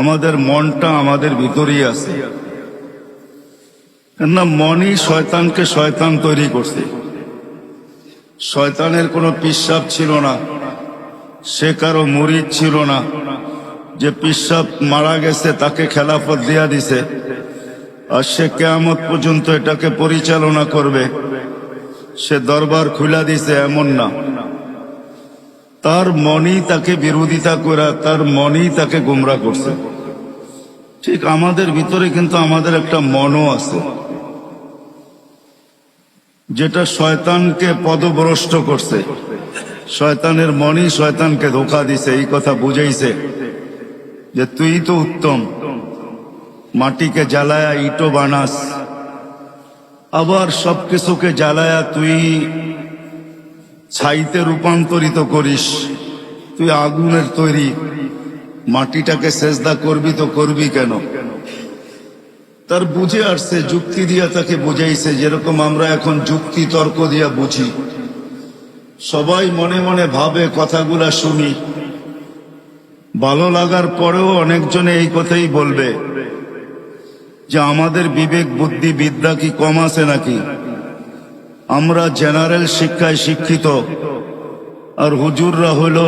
আমাদের মনটা আমাদের ভিতরেই আছে। কেননা মনই শয়তানকে শয়তান তৈরি করছে। শয়তানের কোনো পিসাব ছিল না। সে কারও মুরিদ ছিল না। যে পিসাব মারা গেছে, তাকে খেলাফত দিয়া দিছে। আর সে কেয়ামত পর্যন্ত এটাকে পরিচালনা করবে। সে দরবার খুলা দিছে, এমন না। তার মনই তাকে বিরোধিতা করা তার মনই তাকে গুমরা করছে। ঠিক আমাদের ভিতরে কিন্তু আমাদের একটা মনও আছে, যেটা শয়তানকে পদভ্রষ্ট করছে। শয়তানের মনই শয়তানকে ধোকা দিছে, এই কথা বুঝাইছে যে তুই তো উত্তম, মাটিকে জ্বালায়া ইটো বানাস, আবার সবকিছুকে জ্বালায়া তুই ছাইতে রূপান্তরিত করিস, তুই আগুনের তৈরি মাটিটাকে সেজদা করবি তো করবি কেন? তার বুঝে আসছে, যুক্তি দিয়া তাকে বুঝাইছে, যেরকম আমরা এখন যুক্তি তর্ক দিয়া বুঝি। সবাই মনে মনে ভাবে, কথাগুলা শুনি। ভালো লাগার পরেও অনেকজনে এই কথাই বলবে, যে আমাদের বিবেক বুদ্ধি বিদ্যা কি কম আছে নাকি? আমরা জেনারেল শিক্ষায় শিক্ষিত। আর হুজুররা হইল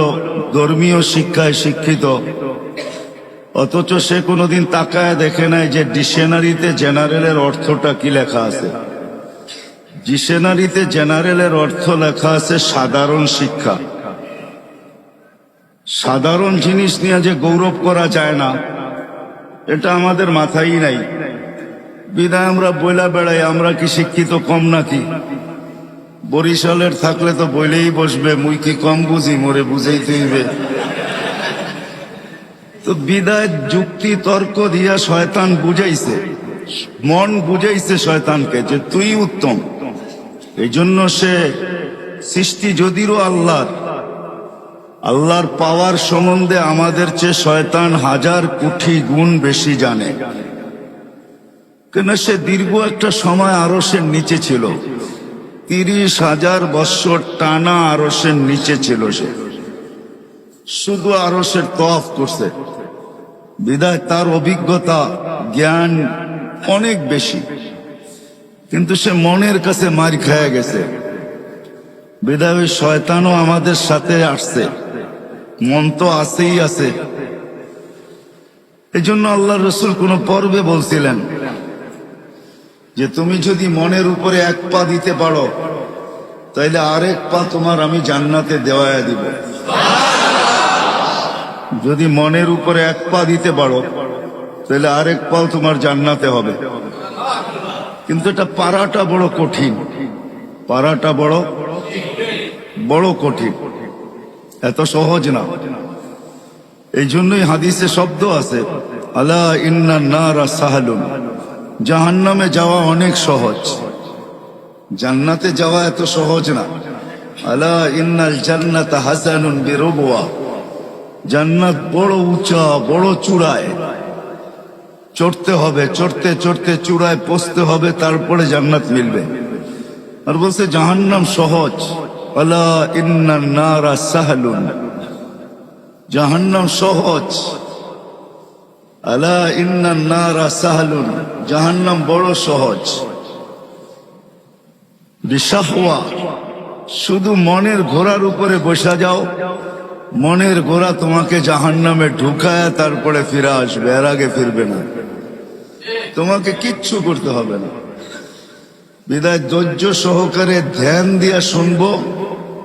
ধর্মীয় শিক্ষায় শিক্ষিত। অথচ সে কোনোদিন তাকায় দেখে নাই যে ডিকশনারিতে জেনারেলের অর্থটা কি লেখা আছে। ডিকশনারিতে জেনারেলের অর্থ লেখা আছে সাধারণ শিক্ষা। সাধারণ জিনিস নিয়ে যে গৌরব করা যায় না, এটা আমাদের মাথায় নাই। বিদায় আমরা বইলা বেড়াই, আমরা কি শিক্ষিত কম নাকি? বরিশালের থাকলে তো বইলেই বসবে, মুই কি কম বুঝি, মোরে বুঝেই তুইবে তো বিদায় যুক্তি, তর্ক দিয়া শয়তান বুঝাইছে। মন বুঝাইছে শয়তানকে যে তুই উত্তম। এই জন্য সে সৃষ্টি যদিও আল্লাহর আল্লাহর পাওয়ার সম্বন্ধে আমাদের চেয়ে শয়তান হাজার কোটি গুণ বেশি জানে। কেন সে দীর্ঘ একটা সময় আরও সে নিচে ছিল। তিরিশ হাজার বৎসর টানা আরসের নিচে ছিল সে। শুধু আরসের তফ করছে। বিদায় তার অভিজ্ঞতা, জ্ঞান অনেক বেশি। কিন্তু সে মনের কাছে মার খায়া গেছে। বিদায় শয়তানও আমাদের সাথে আসছে। মন তো আছেই আছে। এই জন্য আল্লাহ রসুল কোন পর্বে বলছিলেন যে তুমি যদি মনের উপরে এক পা দিতে পারো, তাইলে আরেক পা তোমার আমি জান্নাতে দেওয়ায় দিব। যদি মনের উপরে এক পা দিতে পারো তাহলে আরেক পাও তোমার জান্নাতে হবে। কিন্তু এটা পারাটা বড় কঠিন। পারাটা বড় বড় কঠিন। এত সহজ না। এই জন্যই হাদিসে শব্দ আছে, আলা ইন্না নারা সাহালুন। জাহান্নামে যাওয়া অনেক সহজ। জান্নাতে যাওয়া এত সহজ না। আলা ইন্নাল জান্নাত হাসানুন বিরবুয়া জান্নাত বড় উঁচা, বড় চূড়ায়। চড়তে হবে, চড়তে চড়তে চূড়ায় পৌঁছতে হবে, তারপরে জান্নাত মিলবে। আর বলছে, জাহান্নাম সহজ। আলা ইন্না নারা সাহালুন। জাহান্নাম সহজ। আলা ইন্না নারা সাহালুন, জাহান্নাম বড় সহজ। বিশাহওয়া, শুধু মনের ঘোড়ার উপরে বসা যাও, মনের ঘোড়া তোমাকে জাহান্নামে ঢুকায় তারপরে ফিরে আসবে, এর আগে ফিরবে না। তোমাকে কিচ্ছু করতে হবে না। বিদায় ধৈর্য সহকারে ধ্যান দিয়া শুনব,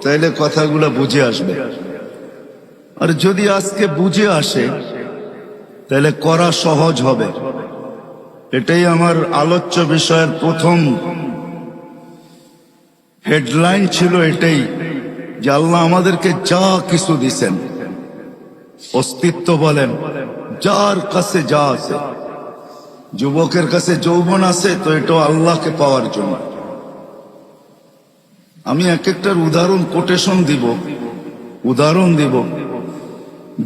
তাইলে কথাগুলো বুঝে আসবে। আর যদি আজকে বুঝে আসে তাহলে করা সহজ হবে। এটাই আমার আলোচ্য বিষয়ের প্রথম হেডলাইন ছিল এটাই, যে আল্লাহ আমাদেরকে যা কিছু দিছেন, অস্তিত্ব বলেন, যার কাছে যা আছে, যুবকের কাছে যৌবন আছে, তো এটাও আল্লাহকে পাওয়ার জন্য। আমি এক একটার উদাহরণ কোটেশন দিব, উদাহরণ দিব।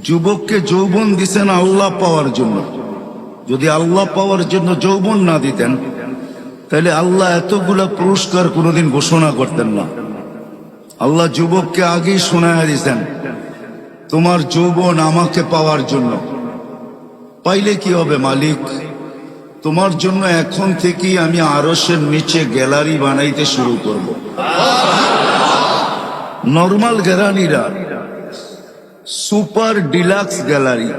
যুবককে যৌবন দিছেন আল্লাহ পাওয়ার জন্য। যদি আল্লাহ পাওয়ার জন্য যৌবন না দিতেন, তাহলে আল্লাহ এতগুলা পুরস্কার কোনোদিন ঘোষণা করতেন না। আল্লাহ যুবককে আগেই শোনায় দিতেন তোমার যৌবন আমাকে পাওয়ার জন্য। পাইলে কি হবে মালিক? তোমার জন্য এখন থেকেই আমি আরসের নিচে গ্যালারি বানাইতে শুরু করব। Normal গ্যালারিরা super deluxe gallery.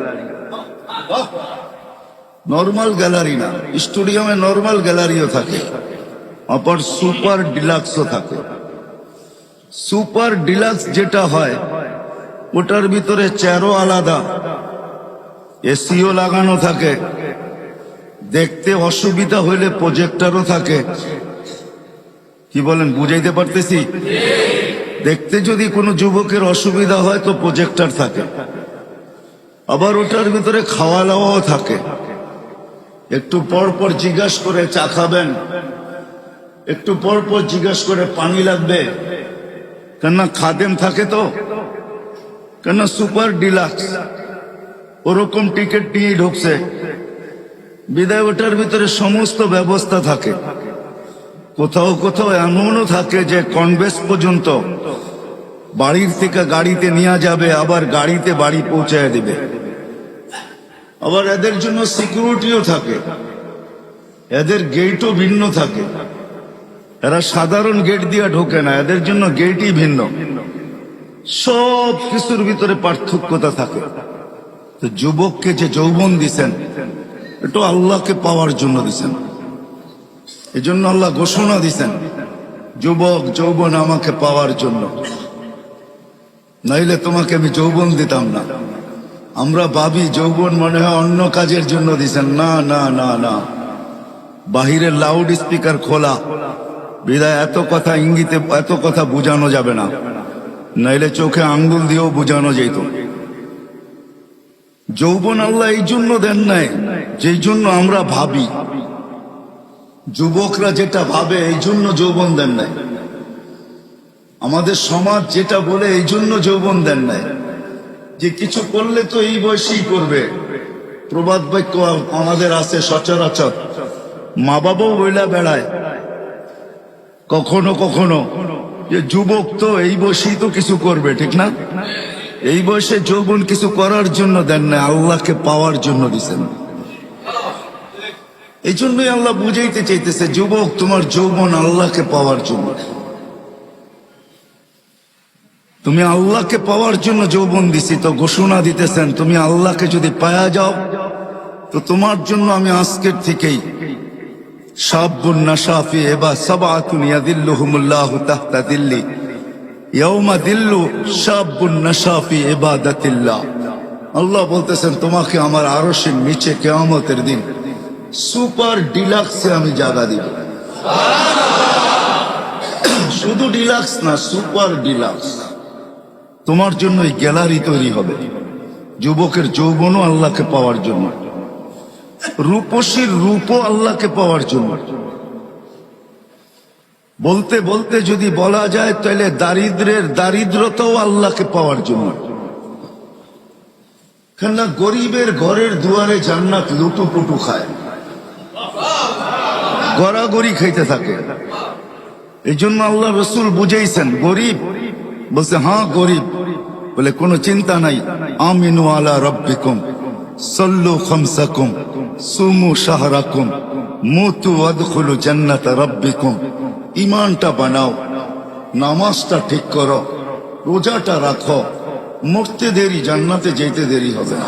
Normal gallery না, স্টুডিয়ামে নর্মাল গ্যালারিও থাকে, আবার সুপার ডিলাক্সও থাকে। সুপার ডিলাক্স যেটা হয়, ওটার ভিতরে চেয়ারও আলাদা, এসিও লাগানো থাকে, দেখতে অসুবিধা হইলে প্রজেক্টরও থাকে। কি বলেন, বুঝাইতে পারতেছি? দেখতে যদি কোনো যুবকের অসুবিধা হয় তো প্রজেক্টার থাকে। আবার ওটার ভিতরে খাওয়া দাওয়াও থাকে। একটু পর পর জিজ্ঞাসা করে চা খাবেন। একটু পর পর জিজ্ঞাসা করে পানি লাগবে। কেননা খাদেম থাকে তো। কেননা সুপার ডিলাক্স। ওরকম টিকিট নিয়ে ঢুকছে। বিদায় ওটার ভিতরে সমস্ত ব্যবস্থা থাকে। কোথাও কোথাও এমনও থাকে যে কনভেস পর্যন্ত বাড়ির থেকে গাড়িতে নিয়ে যাবে, আবার গাড়িতে বাড়ি পৌঁছায় দিবে। আবার এদের জন্য সিকিউরিটিও থাকে। এদের গেটও ভিন্ন থাকে। এরা সাধারণ গেট দিয়ে ঢোকে না, এদের জন্য গেটই ভিন্ন। সব কিছুর ভিতরে পার্থক্যতা থাকে। তো যুবককে যে যৌবন দিছেন, এটা আল্লাহকে পাওয়ার জন্য দিছেন। এই জন্য আল্লাহ ঘোষণা দিছেন, যুবক যৌবন আমাকে পাওয়ার জন্য। নাইলে তোমাকে আমি যৌবন দিতাম না। আমরা ভাবি যৌবন মনে হয় অন্য কাজের জন্য দিছেন। না না না না। বাহিরের লাউড স্পিকার খোলা। বিদায়, এত কথা ইঙ্গিতে, এত কথা বোঝানো যাবে না। নাইলে চোখে আঙ্গুল দিয়েও বোঝানো যেত। যৌবন আল্লাহ এই জন্য দেন নাই, যেই জন্য আমরা ভাবি। যুবকরা যেটা ভাবে, এই জন্য যৌবন দেন নাই। আমাদের সমাজ যেটা বলে, এই জন্য যৌবন দেন নাই। যে কিছু করলে তো এই বয়সেই করবে। প্রবাদ বাক্য আমাদের আছে সচরাচর। মা বাবাও বইলা বেড়ায়। কখনো কখনো। যে যুবক তো এই বয়সেই তো কিছু করবে, ঠিক না? এই বয়সে যৌবন কিছু করার জন্য দেন না আল্লাহকে পাওয়ার জন্য দিছেন। এই জন্যই আল্লাহ বুঝাইতে চাইতেছে, যুবক, তোমার যৌবন আল্লাহকে পাওয়ার জন্য। তুমি আল্লাহকে পাওয়ার জন্য যৌবন দিছি, তো ঘোষণা দিতেছেন, তুমি আল্লাহকে যদি পায়া যাও, তো তোমার জন্য আমি আজকের থেকেই দিল্লি দিল্লু আল্লাহ বলতেছেন, তোমাকে আমার আরশের নিচে কিয়ামতের দিন সুপার ডিলাক্সে আমি জায়গা দিব। শুধু ডিলাক্স না, সুপার ডিলাক্স। তোমার জন্য এই গ্যালারি তৈরি হবে। যুবকের যৌবনও আল্লাহকে পাওয়ার জন্য। রূপসীর রূপও আল্লাহকে পাওয়ার জন্য। বলতে বলতে যদি বলা যায়, তাহলে দারিদ্রের দারিদ্রতাও আল্লাহকে পাওয়ার জন্য। কেননা গরিবের ঘরের দুয়ারে জান্নাত লুটুপুটু খায়। গড়াগড়ি খাইতে থাকে। এই জন্য আল্লাহ রসুল বুঝাইছেন, গরিব? বলছে হ্যাঁ গরিব। বলে, কোনো চিন্তা নাই। আমিনু আলা রব্বিকুম, সল্লু খমসাকুম, সুমু শাহরাকুম, মুতু আদখুলু জান্নাত রব্বিকুম। ইমানটা বানাও, নামাজটা ঠিক করো, রোজাটা রাখো, মরতে দেরি, জান্নাতে যেতে দেরি হবে না।